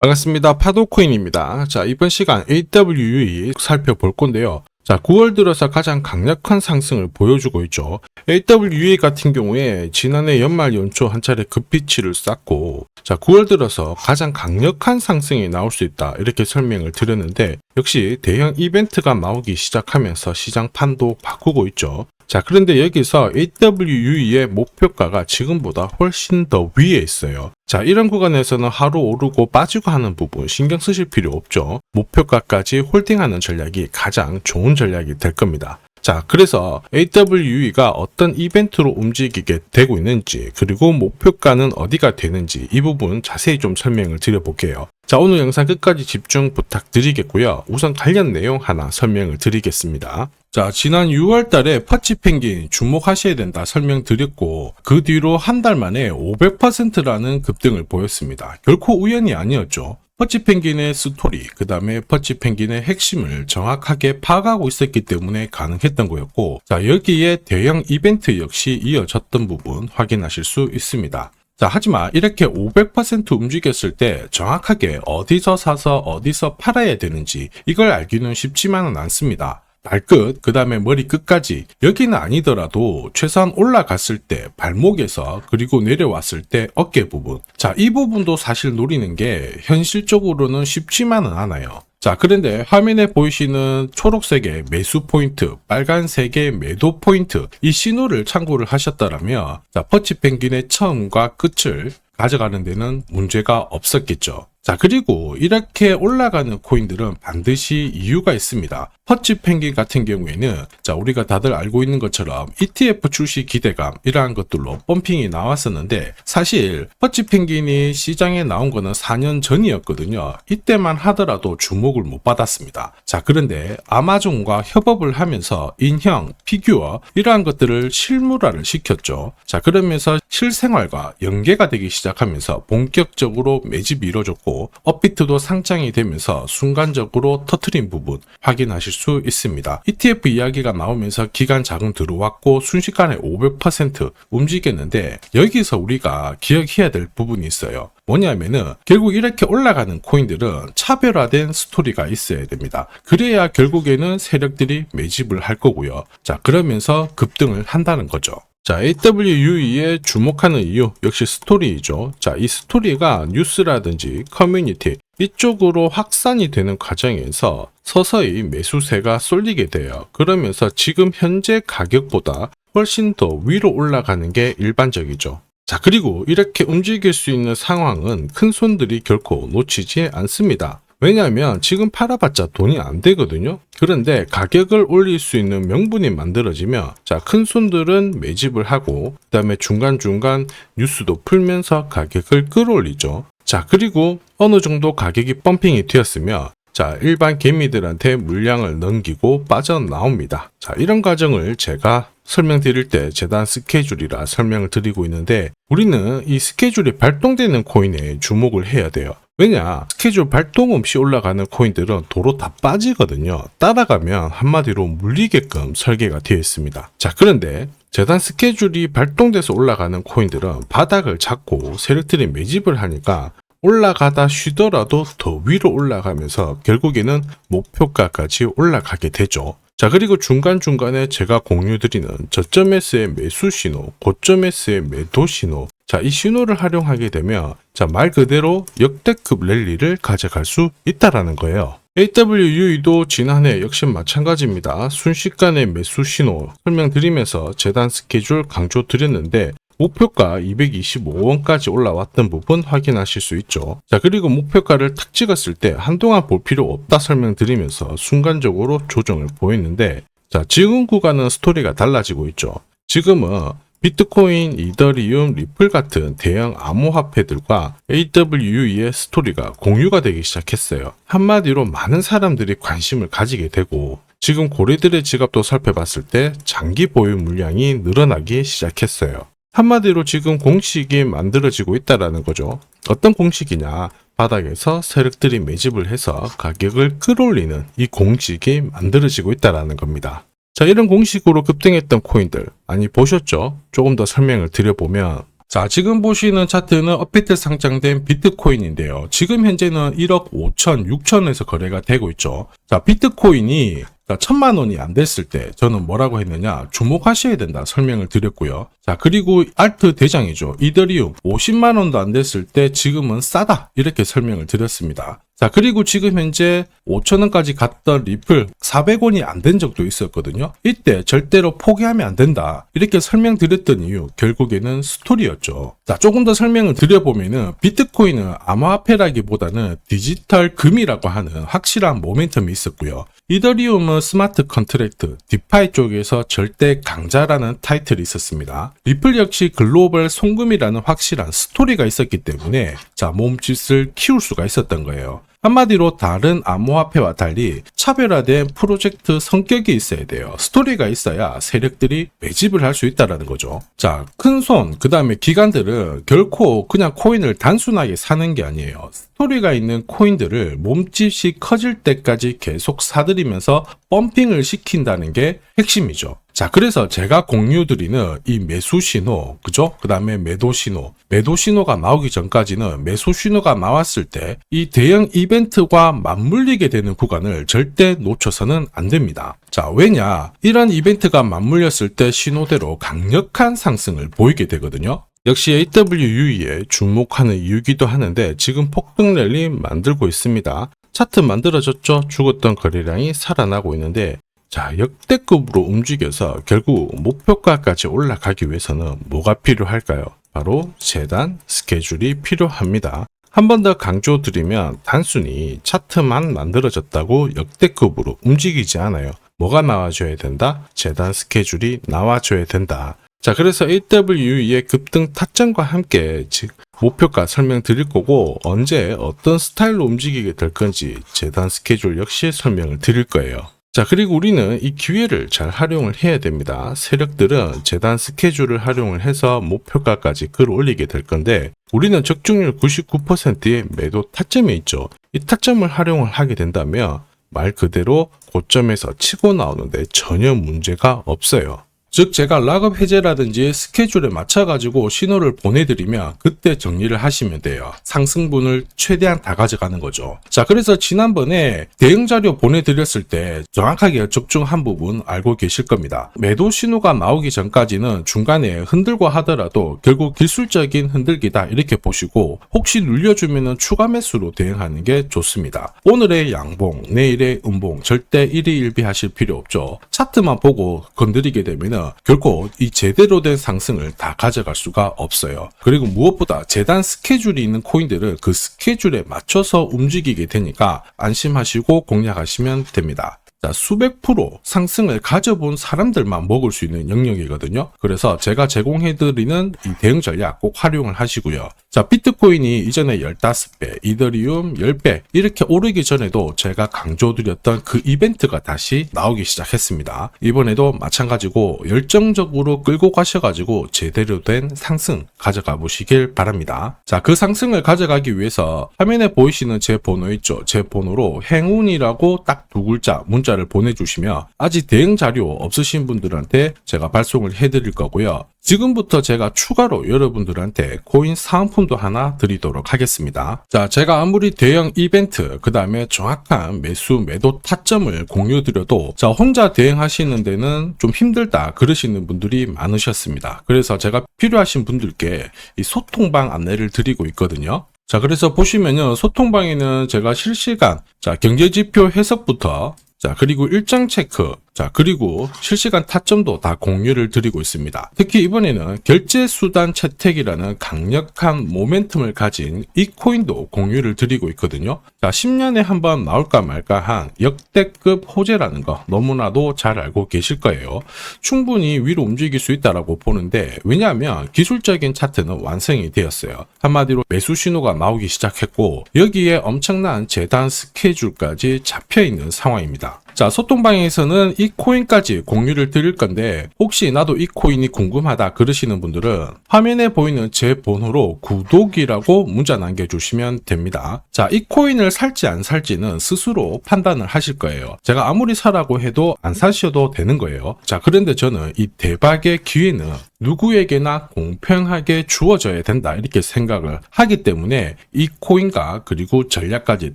반갑습니다. 파도코인입니다. 자, 이번 시간 AWE 살펴볼 건데요. 자, 9월 들어서 가장 강력한 상승을 보여주고 있죠. AWE 같은 경우에 지난해 연말 연초 한 차례 급비치를 쌓고, 자, 9월 들어서 가장 강력한 상승이 나올 수 있다. 이렇게 설명을 드렸는데, 역시 대형 이벤트가 나오기 시작하면서 시장 판도 바꾸고 있죠. 자, 그런데 여기서 AWU의 목표가가 지금보다 훨씬 더 위에 있어요. 자, 이런 구간에서는 하루 오르고 빠지고 하는 부분 신경 쓰실 필요 없죠. 목표가까지 홀딩하는 전략이 가장 좋은 전략이 될 겁니다. 자, 그래서 AWE가 어떤 이벤트로 움직이게 되고 있는지, 그리고 목표가는 어디가 되는지 이 부분 자세히 좀 설명을 드려볼게요. 자, 오늘 영상 끝까지 집중 부탁드리겠고요. 우선 관련 내용 하나 설명을 드리겠습니다. 자, 지난 6월 달에 퍼치 펭귄 주목하셔야 된다 설명드렸고, 그 뒤로 한 달 만에 500%라는 급등을 보였습니다. 결코 우연이 아니었죠. 퍼치 펭귄의 스토리, 그 다음에 퍼치 펭귄의 핵심을 정확하게 파악하고 있었기 때문에 가능했던 거였고, 자, 여기에 대형 이벤트 역시 이어졌던 부분 확인하실 수 있습니다. 자, 하지만 이렇게 500% 움직였을 때 정확하게 어디서 사서 어디서 팔아야 되는지 이걸 알기는 쉽지만은 않습니다. 발끝, 그 다음에 머리 끝까지 여기는 아니더라도 최소한 올라갔을 때 발목에서 그리고 내려왔을 때 어깨 부분. 자 이 부분도 사실 노리는 게 현실적으로는 쉽지만은 않아요. 자 그런데 화면에 보이시는 초록색의 매수 포인트 빨간색의 매도 포인트 이 신호를 참고를 하셨다라면 자 퍼치 펭귄의 처음과 끝을 가져가는 데는 문제가 없었겠죠 자, 그리고 이렇게 올라가는 코인들은 반드시 이유가 있습니다. 퍼치 펭귄 같은 경우에는 자, 우리가 다들 알고 있는 것처럼 ETF 출시 기대감 이러한 것들로 펌핑이 나왔었는데 사실 퍼치 펭귄이 시장에 나온 거는 4년 전이었거든요. 이때만 하더라도 주목을 못 받았습니다. 자, 그런데 아마존과 협업을 하면서 인형, 피규어 이러한 것들을 실물화를 시켰죠. 자, 그러면서 실생활과 연계가 되기 시작하면서 본격적으로 매집이 이루어졌고 업비트도 상장이 되면서 순간적으로 터트린 부분 확인하실 수 있습니다. ETF 이야기가 나오면서 기간 자금 들어왔고 순식간에 500% 움직였는데 여기서 우리가 기억해야 될 부분이 있어요. 뭐냐면은 결국 이렇게 올라가는 코인들은 차별화된 스토리가 있어야 됩니다. 그래야 결국에는 세력들이 매집을 할 거고요. 자, 그러면서 급등을 한다는 거죠. 자, AWUE에 주목하는 이유 역시 스토리이죠. 자, 이 스토리가 뉴스라든지 커뮤니티 이쪽으로 확산이 되는 과정에서 서서히 매수세가 쏠리게 돼요. 그러면서 지금 현재 가격보다 훨씬 더 위로 올라가는 게 일반적이죠. 자, 그리고 이렇게 움직일 수 있는 상황은 큰 손들이 결코 놓치지 않습니다. 왜냐하면 지금 팔아봤자 돈이 안 되거든요. 그런데 가격을 올릴 수 있는 명분이 만들어지면 자, 큰 손들은 매집을 하고 그 다음에 중간중간 뉴스도 풀면서 가격을 끌어올리죠. 자, 그리고 어느 정도 가격이 펌핑이 되었으면 자, 일반 개미들한테 물량을 넘기고 빠져나옵니다. 자, 이런 과정을 제가 설명드릴 때 재단 스케줄이라 설명을 드리고 있는데 우리는 이 스케줄이 발동되는 코인에 주목을 해야 돼요. 왜냐? 스케줄 발동 없이 올라가는 코인들은 도로 다 빠지거든요. 따라가면 한마디로 물리게끔 설계가 되어 있습니다. 자 그런데 재단 스케줄이 발동돼서 올라가는 코인들은 바닥을 잡고 세력들이 매집을 하니까 올라가다 쉬더라도 더 위로 올라가면서 결국에는 목표가까지 올라가게 되죠 자 그리고 중간중간에 제가 공유드리는 저점에서의 매수 신호, 고점에서의 매도 신호 자, 이 신호를 활용하게 되면 자, 말 그대로 역대급 랠리를 가져갈 수 있다라는 거예요. AWU도 지난해 역시 마찬가지입니다. 순식간에 매수 신호 설명드리면서 재단 스케줄 강조 드렸는데 목표가 225원까지 올라왔던 부분 확인하실 수 있죠. 자, 그리고 목표가를 탁 찍었을 때 한동안 볼 필요 없다 설명드리면서 순간적으로 조정을 보였는데 자, 지금 구간은 스토리가 달라지고 있죠. 지금은 비트코인, 이더리움, 리플 같은 대형 암호화폐들과 AWE의 스토리가 공유가 되기 시작했어요. 한마디로 많은 사람들이 관심을 가지게 되고 지금 고래들의 지갑도 살펴봤을 때 장기 보유 물량이 늘어나기 시작했어요. 한마디로 지금 공식이 만들어지고 있다라는 거죠. 어떤 공식이냐? 바닥에서 세력들이 매집을 해서 가격을 끌어올리는 이 공식이 만들어지고 있다라는 겁니다. 자, 이런 공식으로 급등했던 코인들 많이 보셨죠? 조금 더 설명을 드려보면 자, 지금 보시는 차트는 업비트 상장된 비트코인인데요. 지금 현재는 1억 5천, 6천에서 거래가 되고 있죠. 자, 비트코인이 자, 천만 원이 안 됐을 때 저는 뭐라고 했느냐 주목하셔야 된다 설명을 드렸고요. 자 그리고 알트 대장이죠. 이더리움 50만 원도 안 됐을 때 지금은 싸다 이렇게 설명을 드렸습니다. 자 그리고 지금 현재 5천 원까지 갔던 리플 400원이 안 된 적도 있었거든요. 이때 절대로 포기하면 안 된다 이렇게 설명드렸던 이유 결국에는 스토리였죠. 자 조금 더 설명을 드려보면은 비트코인은 암호화폐라기보다는 디지털 금이라고 하는 확실한 모멘텀이 있었고요. 이더리움은 스마트 컨트랙트, 디파이 쪽에서 절대 강자라는 타이틀이 있었습니다. 리플 역시 글로벌 송금이라는 확실한 스토리가 있었기 때문에 자 몸짓을 키울 수가 있었던 거예요. 한마디로 다른 암호화폐와 달리 차별화된 프로젝트 성격이 있어야 돼요. 스토리가 있어야 세력들이 매집을 할 수 있다라는 거죠. 자, 큰 손, 그 다음에 기관들은 결코 그냥 코인을 단순하게 사는 게 아니에요. 스토리가 있는 코인들을 몸집이 커질 때까지 계속 사들이면서 펌핑을 시킨다는 게 핵심이죠. 자, 그래서 제가 공유드리는 이 매수 신호, 그죠? 그 다음에 매도 신호. 매도 신호가 나오기 전까지는 매수 신호가 나왔을 때 이 대형 이벤트과 맞물리게 되는 구간을 절대 놓쳐서는 안 됩니다. 자, 왜냐? 이런 이벤트가 맞물렸을 때 신호대로 강력한 상승을 보이게 되거든요. 역시 AWU에 주목하는 이유기도 하는데 지금 폭등 랠리 만들고 있습니다. 차트 만들어졌죠? 죽었던 거래량이 살아나고 있는데 자, 역대급으로 움직여서 결국 목표가까지 올라가기 위해서는 뭐가 필요할까요? 바로 재단 스케줄이 필요합니다. 한 번 더 강조드리면 단순히 차트만 만들어졌다고 역대급으로 움직이지 않아요. 뭐가 나와줘야 된다? 재단 스케줄이 나와줘야 된다. 자, 그래서 AWE의 급등 타점과 함께 즉 목표가 설명드릴 거고 언제 어떤 스타일로 움직이게 될 건지 재단 스케줄 역시 설명을 드릴 거예요. 자, 그리고 우리는 이 기회를 잘 활용을 해야 됩니다. 세력들은 재단 스케줄을 활용을 해서 목표가까지 끌어올리게 될 건데, 우리는 적중률 99%의 매도 타점이 있죠. 이 타점을 활용을 하게 된다면, 말 그대로 고점에서 치고 나오는데 전혀 문제가 없어요. 즉 제가 락업 해제라든지 스케줄에 맞춰가지고 신호를 보내드리면 그때 정리를 하시면 돼요. 상승분을 최대한 다 가져가는 거죠. 자 그래서 지난번에 대응 자료 보내드렸을 때 정확하게 적중한 부분 알고 계실 겁니다. 매도 신호가 나오기 전까지는 중간에 흔들고 하더라도 결국 기술적인 흔들기다 이렇게 보시고 혹시 눌려주면 추가 매수로 대응하는 게 좋습니다. 오늘의 양봉, 내일의 음봉 절대 일희일비하실 필요 없죠. 차트만 보고 건드리게 되면 결코 이 제대로 된 상승을 다 가져갈 수가 없어요. 그리고 무엇보다 재단 스케줄이 있는 코인들은 그 스케줄에 맞춰서 움직이게 되니까 안심하시고 공략하시면 됩니다. 자, 수백 프로 상승을 가져본 사람들만 먹을 수 있는 영역이거든요. 그래서 제가 제공해드리는 이 대응 전략 꼭 활용을 하시고요. 자, 비트코인이 이전에 15배, 이더리움 10배 이렇게 오르기 전에도 제가 강조드렸던 그 이벤트가 다시 나오기 시작했습니다. 이번에도 마찬가지고 열정적으로 끌고 가셔가지고 제대로 된 상승 가져가 보시길 바랍니다. 자, 그 상승을 가져가기 위해서 화면에 보이시는 제 번호 있죠? 제 번호로 행운이라고 딱 두 글자 문자를 보내주시면 아직 대응 자료 없으신 분들한테 제가 발송을 해드릴 거고요. 지금부터 제가 추가로 여러분들한테 코인 사은품 도 하나 드리도록 하겠습니다. 자, 제가 아무리 대형 이벤트, 그 다음에 정확한 매수, 매도 타점을 공유 드려도, 자, 혼자 대응하시는 데는 좀 힘들다, 그러시는 분들이 많으셨습니다. 그래서 제가 필요하신 분들께 이 소통방 안내를 드리고 있거든요. 자, 그래서 보시면요. 소통방에는 제가 실시간, 자, 경제지표 해석부터, 자, 그리고 일정 체크, 자, 그리고 실시간 타점도 다 공유를 드리고 있습니다. 특히 이번에는 결제 수단 채택이라는 강력한 모멘텀을 가진 이 코인도 공유를 드리고 있거든요. 자, 10년에 한 번 나올까 말까 한 역대급 호재라는 거 너무나도 잘 알고 계실 거예요. 충분히 위로 움직일 수 있다라고 보는데, 왜냐하면 기술적인 차트는 완성이 되었어요. 한마디로 매수 신호가 나오기 시작했고, 여기에 엄청난 재단 스케줄까지 잡혀 있는 상황입니다. 자, 소통방에서는 이 코인까지 공유를 드릴 건데 혹시 나도 이 코인이 궁금하다 그러시는 분들은 화면에 보이는 제 번호로 구독이라고 문자 남겨주시면 됩니다. 자, 이 코인을 살지 안 살지는 스스로 판단을 하실 거예요. 제가 아무리 사라고 해도 안 사셔도 되는 거예요. 자, 그런데 저는 이 대박의 기회는 누구에게나 공평하게 주어져야 된다 이렇게 생각을 하기 때문에 이 코인과 그리고 전략까지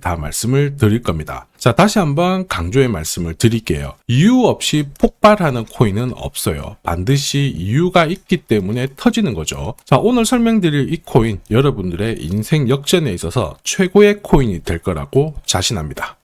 다 말씀을 드릴 겁니다. 자 다시 한번 강조의 말씀을 드릴게요. 이유 없이 폭발하는 코인은 없어요. 반드시 이유가 있기 때문에 터지는 거죠. 자 오늘 설명드릴 이 코인 여러분들의 인생 역전에 있어서 최고의 코인이 될 거라고 자신합니다.